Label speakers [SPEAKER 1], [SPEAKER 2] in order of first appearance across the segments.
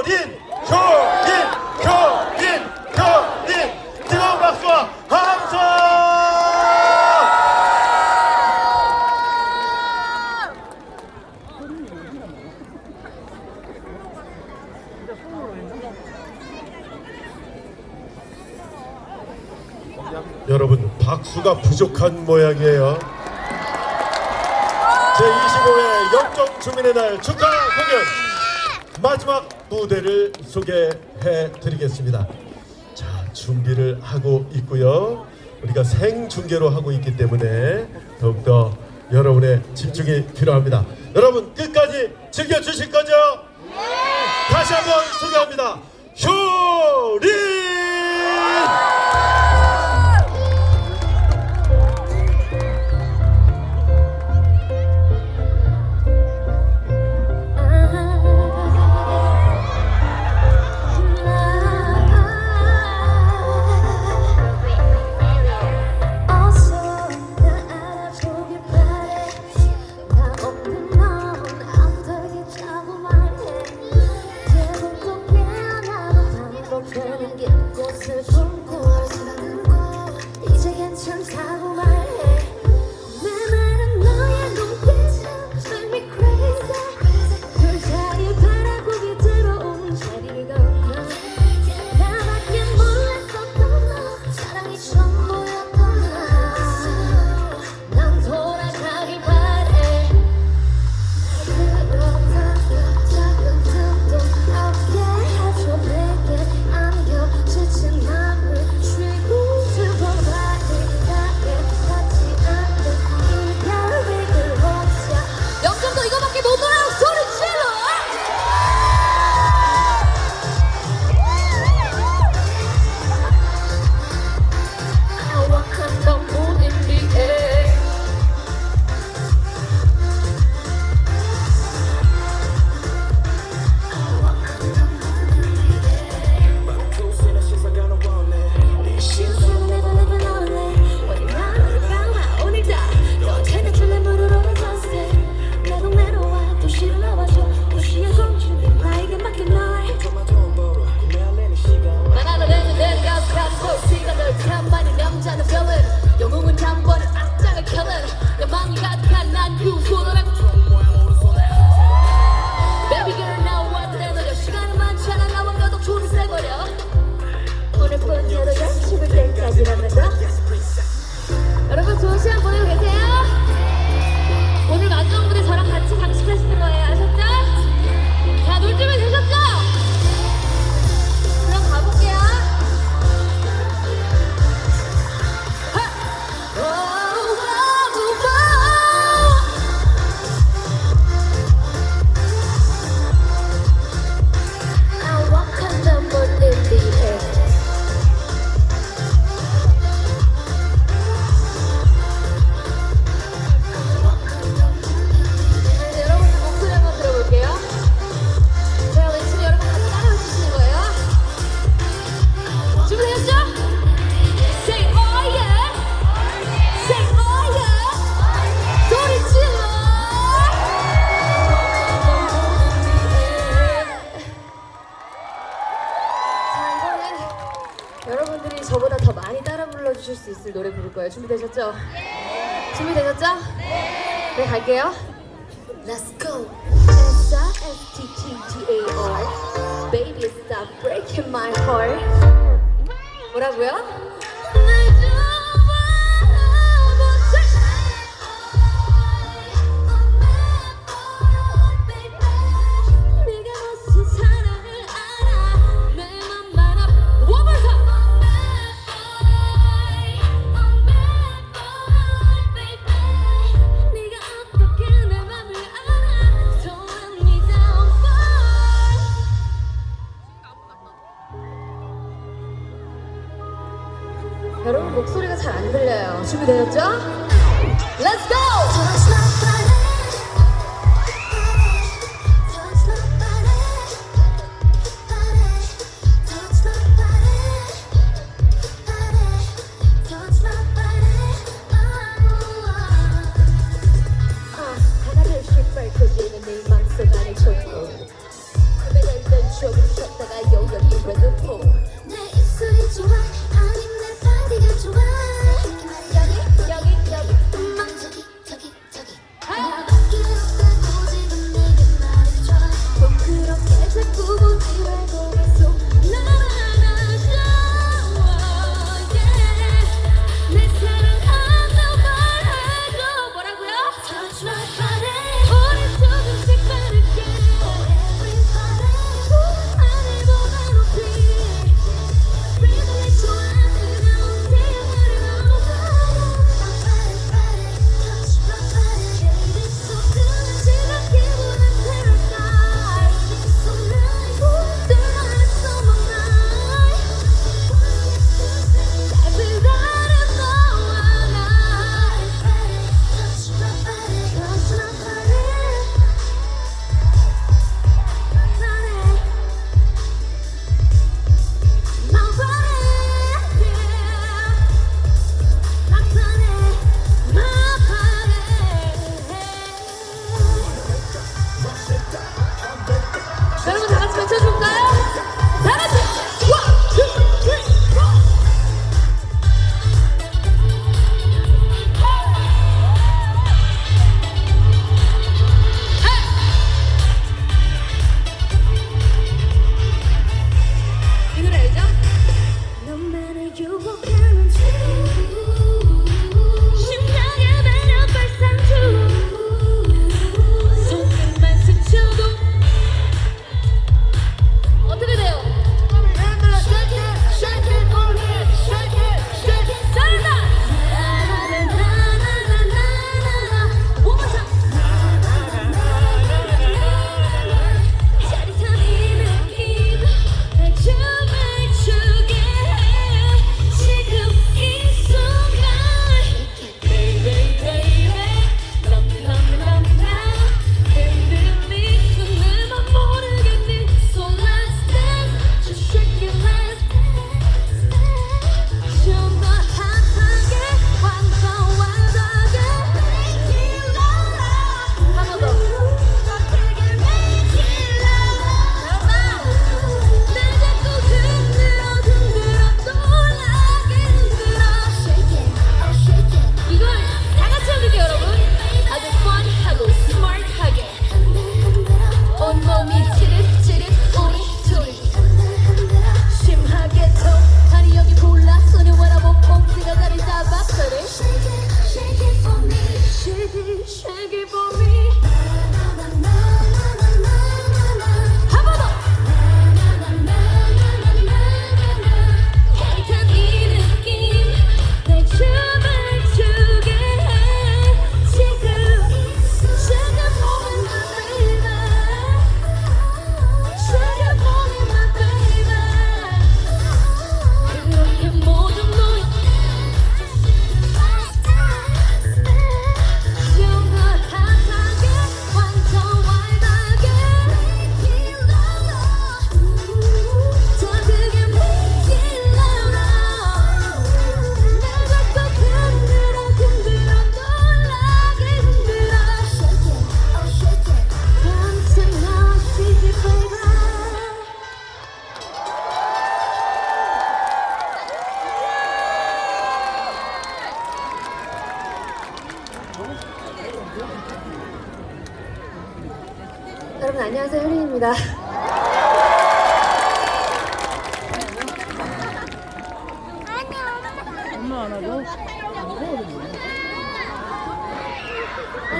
[SPEAKER 1] 효린 효린 효린 효린 뜨거운 박수와 함성! 여러분 박수가 부족한 모양이에요. 제25회 영정 주민의 날 축하 공연 마지막 무대를 소개해 드리겠습니다. 자, 준비를 하고 있고요. 우리가 생중계로 하고 있기 때문에 더욱더 여러분의 집중이 필요합니다. 여러분 끝까지 즐겨주실 거죠? 네! 다시 한번 소개합니다.
[SPEAKER 2] 여러분들이 저보다 더 많이 따라 불러주실 수 있을 노래 부를 거예요. 준비되셨죠? 네. 준비되셨죠? 네. 네 갈게요. Let's go. S I S T T G A R. Baby stop breaking my heart. 뭐라고요? 여러분 목소리가 잘 안 들려요. 준비되셨죠? Let's go!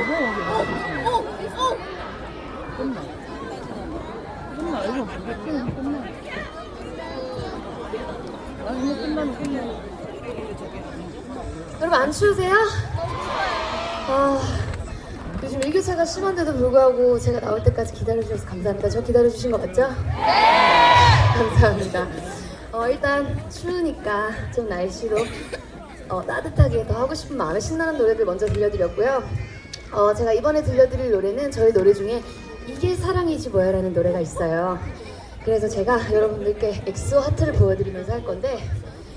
[SPEAKER 2] 어, 어.
[SPEAKER 3] 끝나. 끝나. 이거 무게 끼면 끝나. 아, 이거 끝나면 끝나.
[SPEAKER 2] 여러분 안 추우세요? 아, 요즘 일교차가 심한데도 불구하고 제가 나올 때까지 기다려주셔서 감사합니다. 저 기다려주신 거 맞죠? 감사합니다. 어, 일단 추우니까 좀 날씨도 어, 따뜻하게 더 하고 싶은 마음에 신나는 노래들 먼저 들려드렸고요. 어, 제가 이번에 들려드릴 노래는 저희 노래 중에 이게 사랑이지 뭐야라는 노래가 있어요. 그래서 제가 여러분들께 엑소 하트를 보여드리면서 할 건데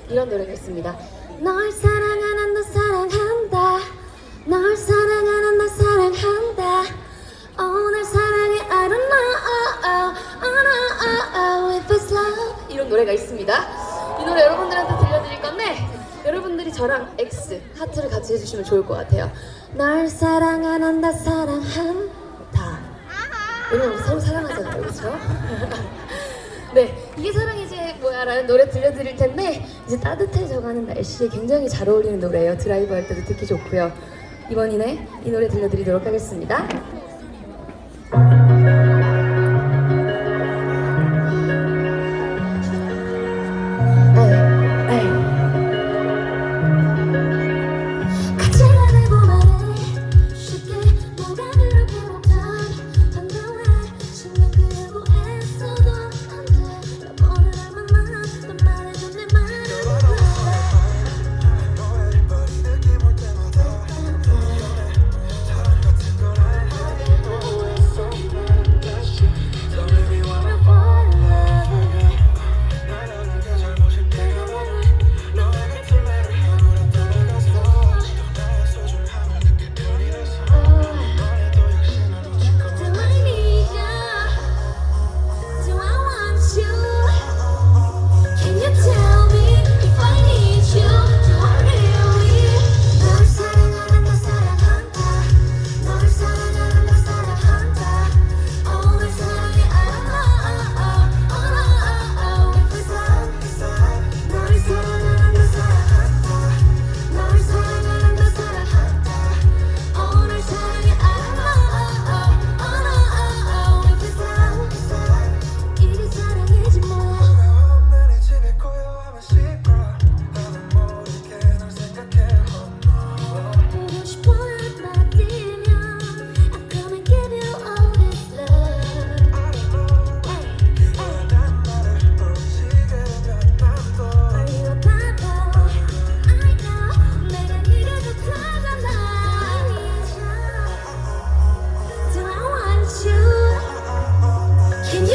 [SPEAKER 2] 이런 노래가 있습니다. 널 사랑하는 너 사랑한다. 널 사랑하는 나 사랑한다. 오늘 사랑해 I don't know no, oh, oh, if it's love 부른 노래가 있습니다. 이 노래 여러분들한테 여러분들이 저랑 X 하트를 같이 해주시면 좋을 것 같아요. 날 사랑하는 다 사랑한다. 왜냐면 서로 사랑하잖아요, 그렇죠? 네, 이게 사랑이지 뭐야라는 노래 들려드릴 텐데 이제 따뜻해져가는 날씨에 굉장히 잘 어울리는 노래예요. 드라이브 할 때도 듣기 좋고요. 이번이네 이 노래 들려드리도록 하겠습니다.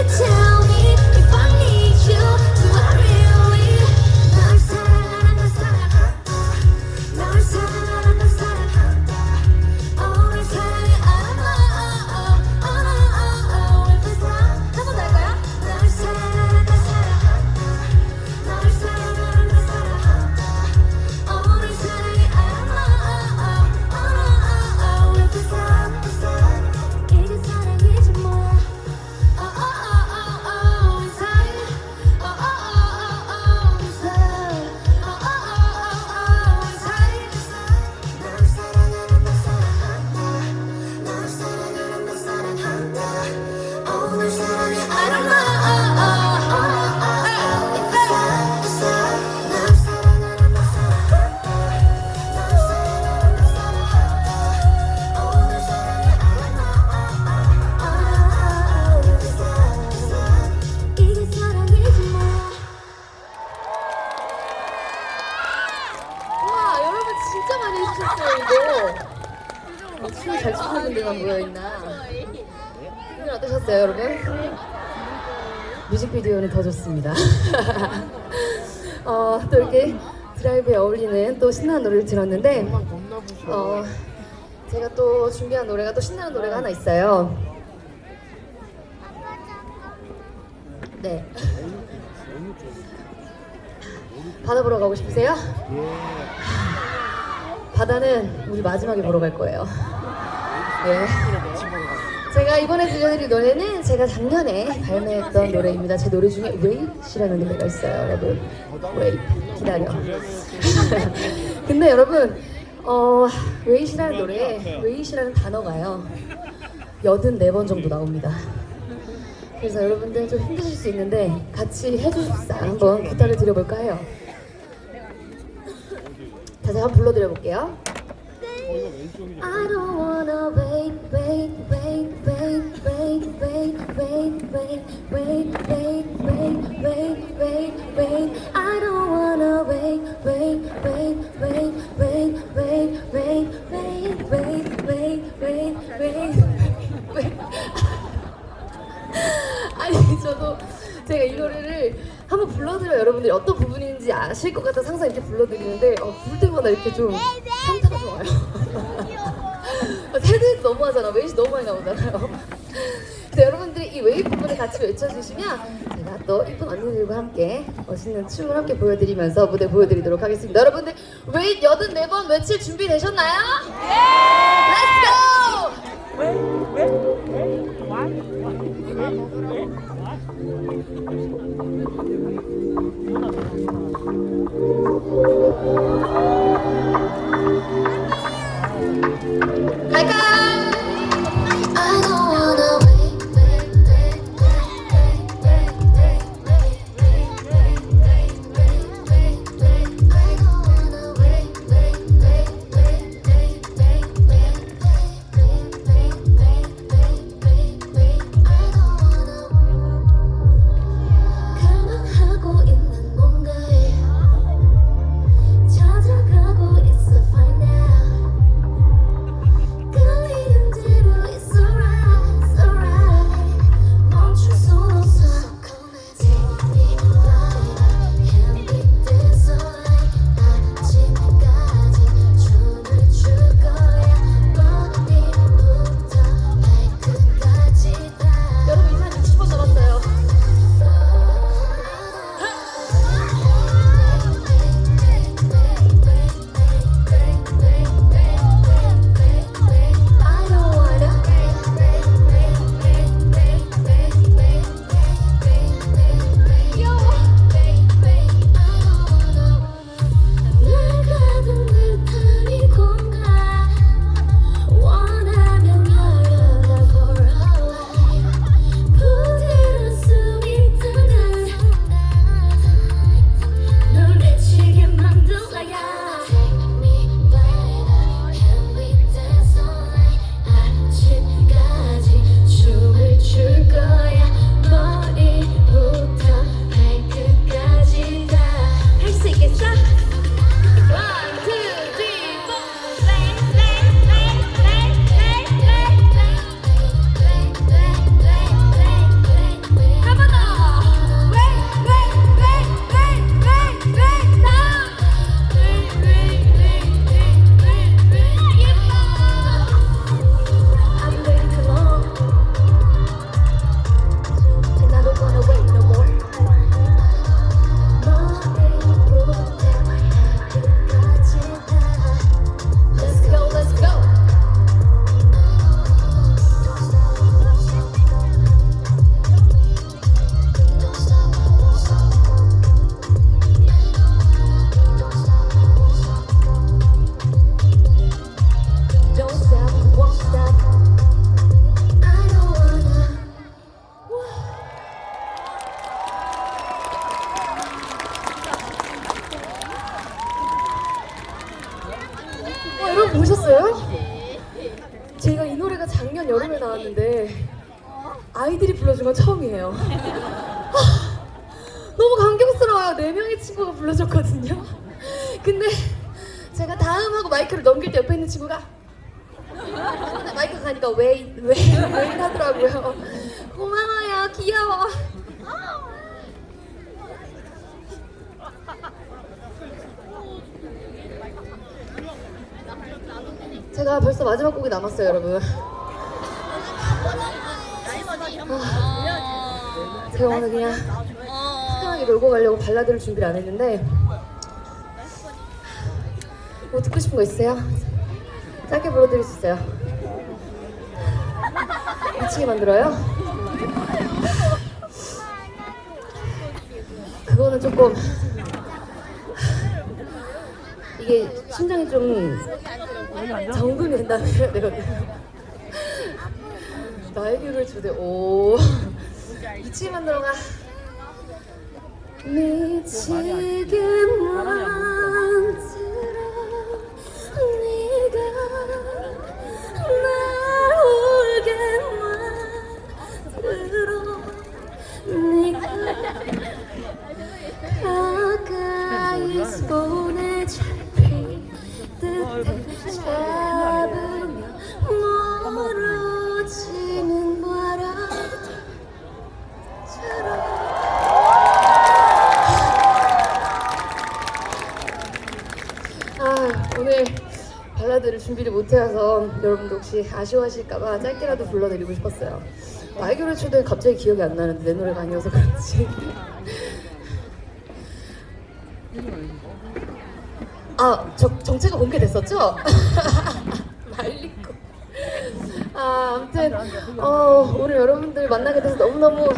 [SPEAKER 1] 참. 또
[SPEAKER 2] 신나는 노래를 들었는데 어, 제가 또 준비한 노래가 또 신나는 노래가 하나 있어요 네 바다 보러 가고 싶으세요? 바다는 우리 마지막에 보러 갈 거예요. 네. 제가 이번에 들려드릴 노래는 제가 작년에 발매했던 노래입니다. 제 노래 중에 웨이트라는 노래가 있어요, 여러분. 웨이트 기다려. 근데 여러분, 어, 웨이트라는 노래에 웨이트라는 단어가요. 84번 정도 나옵니다. 그래서 여러분들 좀 힘드실 수 있는데 같이 해주십사 한번 부탁을 드려볼까 해요. 자, 제가 한번 불러드려볼게요.
[SPEAKER 4] I don't wanna wait, wait, wait, wait, wait, wait, wait, wait, wait,
[SPEAKER 2] 아실 것 같아서 항상 이렇게 불러드리는데 어, 부를 때마다 이렇게 좀 현타가 좀 와요. 헤드헤드 너무 하잖아. 웨이시 너무 많이 나오잖아요.
[SPEAKER 1] 네, 여러분들이 이 웨이브 부분을 같이 외쳐주시면 제가 또 이쁜 언니들과 함께 멋있는 춤을 함께 보여드리면서 무대 보여드리도록 하겠습니다. 여러분들 웨이브 84번 외칠 준비 되셨나요? 네! 大会 불러줬거든요. 근데 제가 다음 하고 마이크를 넘길 때 옆에 있는 친구가 근데 마이크 가니까 웨이 웨이 웨이 하더라고요. 고마워요. 귀여워. 제가 벌써 마지막 곡이 남았어요, 여러분. 아, 제가 오늘 그냥 편하게 놀고 가려고 발라드를 준비를 안 했는데 뭐 듣고 싶은 거 있어요? 짧게 불러드릴 수 있어요. 미치게 만들어요? 그거는 조금 이게 심장이 좀 정돈이 된 다음에 해야 되거든요. 나에게를 주대 오 미치게 만들어가 미치게 만 아 오늘 발라드를 준비를 못해서 여러분도 혹시 아쉬워하실까봐 짧게라도 불러드리고 싶었어요
[SPEAKER 2] 마이교를 추도에 갑자기 기억이 안 나는데 내 노래가 아니어서 그렇지. 아, 저, 정체가 공개됐었죠? 말리고. 아, 아무튼 어, 오늘 여러분들 만나게 돼서 너무너무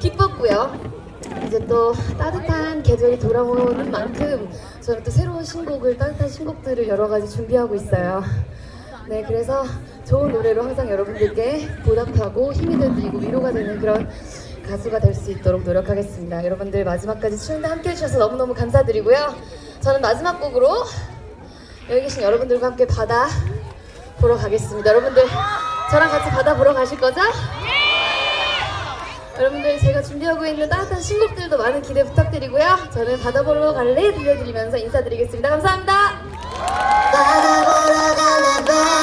[SPEAKER 2] 기뻤고요. 이제 또 따뜻한 계절이 돌아오는 만큼 저는 또 새로운 신곡을 따뜻한 신곡들을 여러 가지 준비하고 있어요. 네, 그래서 좋은 노래로 항상 여러분들께 보답하고 힘이 되고 위로가 되는 그런 가수가 될 수 있도록 노력하겠습니다. 여러분들 마지막까지 추운데 함께 해주셔서 너무너무 감사드리고요. 저는 마지막 곡으로 여기 계신 여러분들과 함께 바다 보러 가겠습니다. 여러분들 저랑 같이 바다 보러 가실 거죠? 여러분들 제가 준비하고 있는 따뜻한 신곡들도 많은 기대 부탁드리고요. 저는 바다 보러 갈래 들려드리면서 인사드리겠습니다. 감사합니다.
[SPEAKER 1] 바다 보러 가나 봐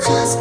[SPEAKER 1] Just